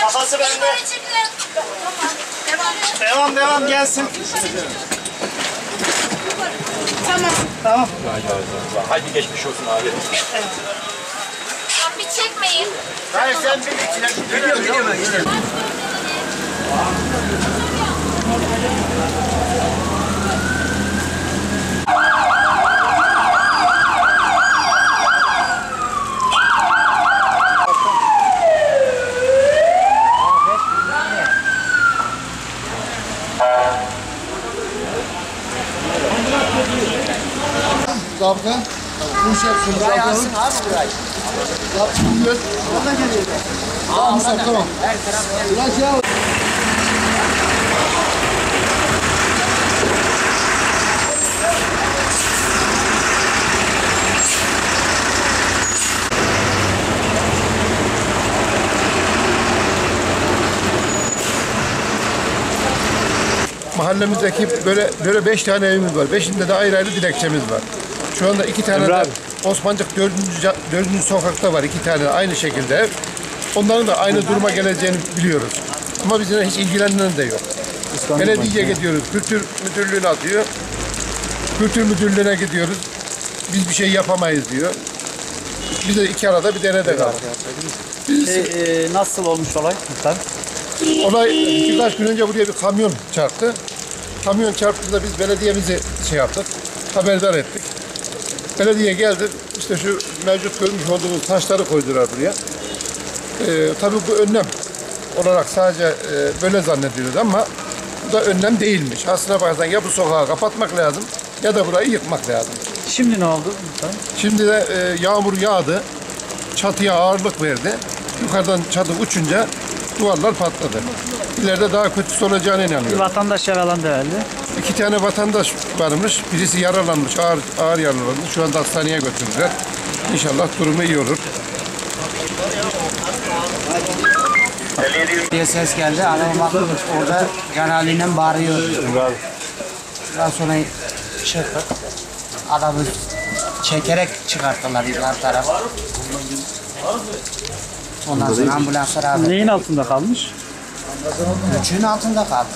Kafası bende. Devam devam gelsin. Tamam. Tamam. Hadi geçmiş olsun abi. Evet. Abi çekmeyin. Hayır sen bir içine. Şey gidiyorum gidiyorum. gidiyorum. Zabıta. Bu iş yapsın. Zabıta. abi burayı. Zabıta gidiyor. Oradan geliyor. Tamam Mustafa tamam. Her taraf şey al. Mahallemizdeki böyle böyle beş tane evimiz var. Beşinde de ayrı ayrı dilekçemiz var. Şu anda iki tane de Osmancık dördüncü, ca- dördüncü sokakta var. iki tane aynı şekilde. Onların da aynı duruma geleceğini biliyoruz. Ama bizimle hiç ilgilenen de yok. Belediyeye gidiyoruz. Kültür müdürlüğüne atıyor. Kültür müdürlüğüne gidiyoruz. Biz bir şey yapamayız diyor. Biz de iki arada bir derede kaldık. Şey, e, nasıl olmuş olay muhtar? Olay birkaç gün önce buraya bir kamyon çarptı. Kamyon çarptığında biz belediyemizi şey yaptık, haberdar ettik. Belediye geldi, işte şu mevcut görmüş olduğumuz taşları koydular buraya. Ee, tabii bu önlem olarak sadece e, böyle zannediyoruz ama bu da önlem değilmiş. Aslına bakarsan ya bu sokağı kapatmak lazım ya da burayı yıkmak lazım. Şimdi ne oldu? Şimdi de e, yağmur yağdı, çatıya ağırlık verdi. Yukarıdan çatı uçunca duvarlar patladı. İleride daha kötüsü olacağına inanıyorum. Vatandaş yaralandı herhalde. İki tane vatandaş varmış. Birisi yaralanmış, ağır, ağır yaralandı. Şu anda hastaneye götürdüler. İnşallah durumu iyi olur. diye ses geldi. Adam baktı orada can halinden bağırıyor. Daha sonra çıktık. Adamı çekerek çıkarttılar yan taraf. Ondan sonra ambulanslar abi. Neyin altında kalmış? Üçünün altında kaldı.